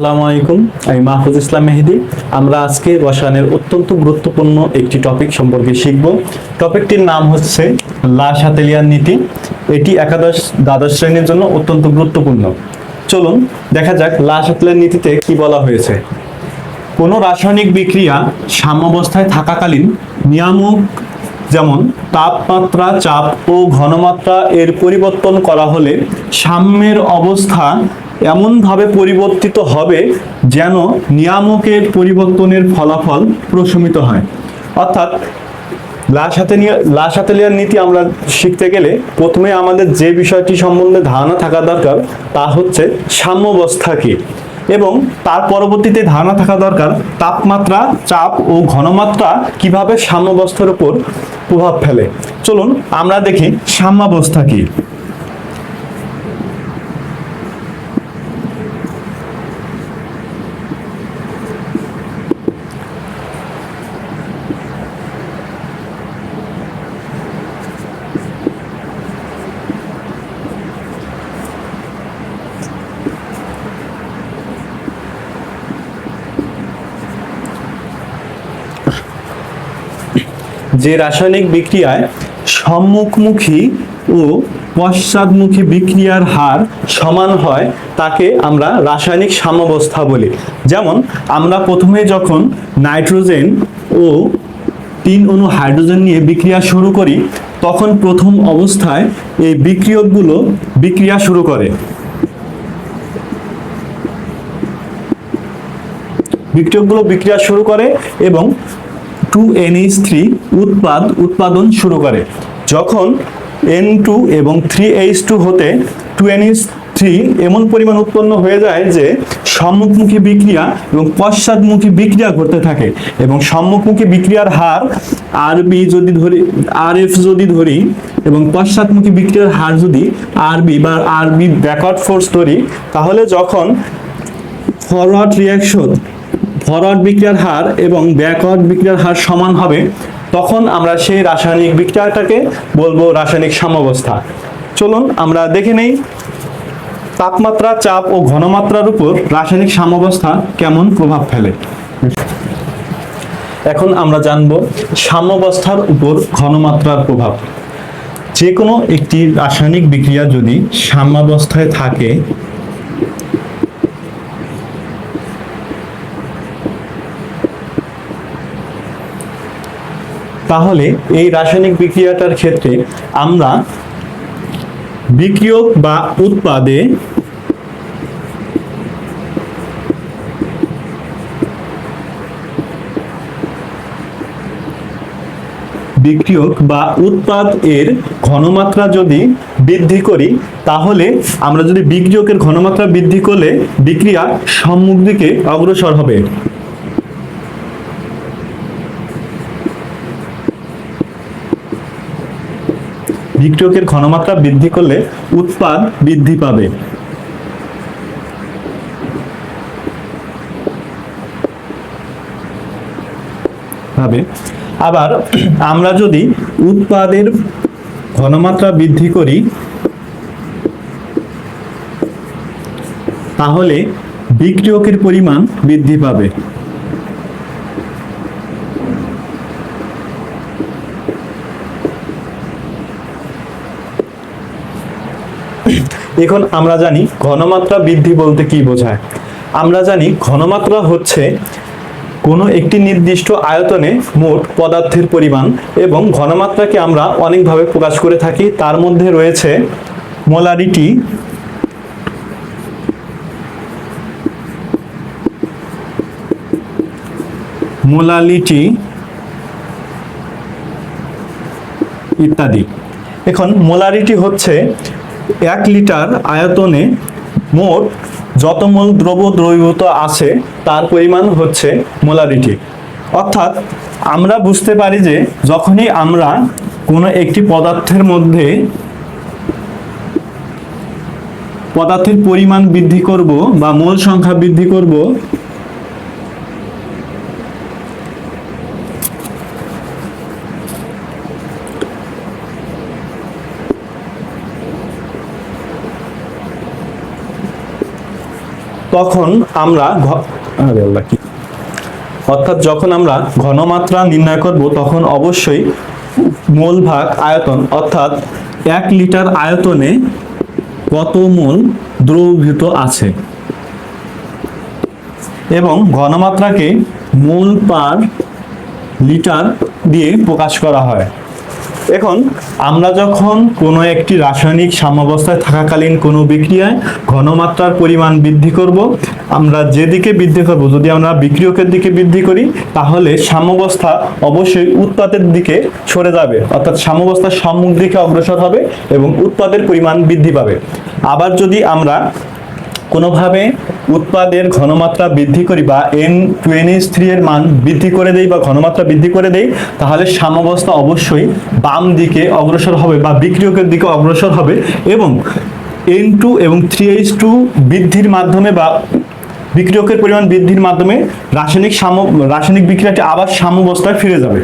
আসসালামু আলাইকুম, আমি মাহফুজ ইসলাম মেহেদি। আমরা আজকে রসায়নের অত্যন্ত গুরুত্বপূর্ণ একটি টপিক সম্পর্কে শিখব। টপিকটির নাম হচ্ছে লা সাতেলিয়ার নীতি। এটি একাদশ, দ্বাদশ শ্রেণির জন্য অত্যন্ত গুরুত্বপূর্ণ। চলুন, দেখা যাক লা সাতেলিয়ার নীতিতে কি বলা হয়েছে। কোনো রাসায়নিক বিক্রিয়া সাম্যাবস্থায় থাকাকালীন নিয়ামক যেমন তাপমাত্রা, চাপ ও ঘনমাত্রা এর পরিবর্তন করা হলে সাম্যের অবস্থা এমনভাবে পরিবর্তিত হবে যেন নিয়ামকের পরিবর্তনের ফলাফল প্রশমিত হয়। অর্থাৎ লাশ হাতে নিয়ে লাশ হাতে নেওয়ার নীতি আমরা শিখতে গেলে প্রথমে আমাদের যে বিষয়টি সম্বন্ধে ধারণা থাকা দরকার তা হচ্ছে সাম্যাবস্থা কি এবং তার পরবর্তীতে ধারণা থাকা দরকার তাপমাত্রা, চাপ ও ঘনমাত্রা কীভাবে সাম্যাবস্থার উপর প্রভাব ফেলে। চলুন আমরা দেখি সাম্যাবস্থা কি। যে রাসায়নিক বিক্রিয়ায় সম্মুখমুখী ও পশ্চাদমুখী বিক্রিয়ার হার সমান হয়, তাকে আমরা রাসায়নিক সাম্যাবস্থা বলি। যেমন, আমরা প্রথমে যখন নাইট্রোজেন ও তিন অণু হাইড্রোজেন নিয়ে বিক্রিয়া শুরু করি, তখন প্রথম অবস্থায় এই বিক্রিয়কগুলো বিক্রিয়া শুরু করে। বিক্রিয়কগুলো বিক্রিয়া শুরু করে এবং টু এনএইচ থ্রি উৎপাদ, উৎপাদন শুরু করে। যখন এন টু এবং থ্রি এইচ টু হতে টু এনএইচ থ্রি এমন পরিমাণ উৎপন্ন হয়ে যায় যে সম্মুখমুখী বিক্রিয়া এবং পশ্চাদমুখী বিক্রিয়া ঘটতে থাকে এবং সম্মুখমুখী বিক্রিয়ার হার আর বি যদি ধরি আর এফ যদি ধরি এবং পশ্চাদমুখী বিক্রিয়ার হার যদি আর বি বা আর বি ব্যাকওয়ার্ড ফোর্স ধরি, তাহলে যখন ফরওয়ার্ড রিয়াকশন ফরওয়ার্ড বিক্রিয়ার হার এবং ব্যাকওয়ার্ড বিক্রিয়ার হার সমান হবে, তখন আমরা সেই রাসায়নিক বিক্রিয়াটাকে বলব রাসায়নিক সাম্যাবস্থা। চলুন আমরা দেখে নেই তাপমাত্রা, চাপ ও ঘনমাত্রার উপর রাসায়নিক সাম্যাবস্থা কেমন প্রভাব ফেলে। এখন আমরা জানব সাম্যাবস্থার উপর ঘনমাত্রার প্রভাব। যে কোনো একটি রাসায়নিক বিক্রিয়া যদি সাম্যাবস্থায় থাকে তাহলে এই রাসায়নিক বিক্রিয়াটার ক্ষেত্রে আমরা বিক্রিয়ক বা উৎপাদে বিক্রিয়ক বা উৎপাদ এর ঘনমাত্রা যদি বৃদ্ধি করি, তাহলে আমরা যদি বিক্রিয়কের ঘনমাত্রা বৃদ্ধি করলে বিক্রিয়া সম্মুখ দিকে অগ্রসর হবে। বিক্রিয়কের ঘনমাত্রা বৃদ্ধি করলে উৎপাদ বৃদ্ধি পাবে। ভাবে আবার আমরা যদি উৎপাদের ঘনমাত্রা বৃদ্ধি করি, তাহলে বিক্রিয়কের পরিমাণ বৃদ্ধি পাবে। এখন আমরা জানি ঘনমাত্রা বৃদ্ধি বলতে কি বোঝায়। আমরা জানি ঘনমাত্রা হচ্ছে কোনো একটি নির্দিষ্ট আয়তনে মোট পদার্থের পরিমাণ এবং ঘনমাত্রাকে আমরা অনেকভাবে প্রকাশ করে থাকি। তার মধ্যে রয়েছে মোলারিটি, মোলালিটি ইত্যাদি। এখন মোলারিটি হচ্ছে এক লিটার আয়তনে মোট যত মোল দ্রব্য দ্রবীভূত আছে, তার পরিমাণ হচ্ছে মোলারিটি। অর্থাৎ, আমরা বুঝতে পারি যে যখনই আমরা কোনো একটি পদার্থের মধ্যে পদার্থের পরিমাণ বৃদ্ধি করব বা মোল সংখ্যা বৃদ্ধি করব তখন আমরা অর্থাৎ যখন আমরা ঘনমাত্রা নির্ণয় করব, তখন অবশ্যই মোল ভাগ আয়তন, অর্থাৎ এক লিটার আয়তনে কত মোল দ্রবীভূত আছে? এবং ঘনমাত্রাকে মোল পার লিটার দিয়ে প্রকাশ করা হয়। এখন আমরা যখন কোনো একটি রাসায়নিক সাম্যাবস্থায় থাকাকালীন কোনো বিক্রিয়ায় ঘনমাত্রার পরিমাণ বৃদ্ধি করব, আমরা যেদিকে বৃদ্ধি করব, যদি আমরা বিক্রিয়কের দিকে বৃদ্ধি করি, তাহলে সাম্যাবস্থা অবশ্যই উৎপাদের দিকে সরে যাবে, অর্থাৎ সাম্যাবস্থা সম্মুখ দিকে অগ্রসর হবে এবং উৎপাদের পরিমাণ বৃদ্ধি পাবে। আবার যদি আমরা কোনোভাবে উৎপাদের ঘনমাত্রা বৃদ্ধি করি বা N two N H three এর মান বৃদ্ধি করে দেই বা ঘনমাত্রা বৃদ্ধি করে দেই, তাহলে সাম্যবস্থা অবশ্যই বাম দিকে অগ্রসর হবে বা বিক্রিয়কের দিকে অগ্রসর হবে এবং এন টু এবং থ্রি এইচ টু বৃদ্ধির মাধ্যমে বা বিক্রিয়কের পরিমাণ বৃদ্ধির মাধ্যমে রাসায়নিক সাম্য, রাসায়নিক বিক্রিয়াটি আবার সাম্যবস্থায় ফিরে যাবে।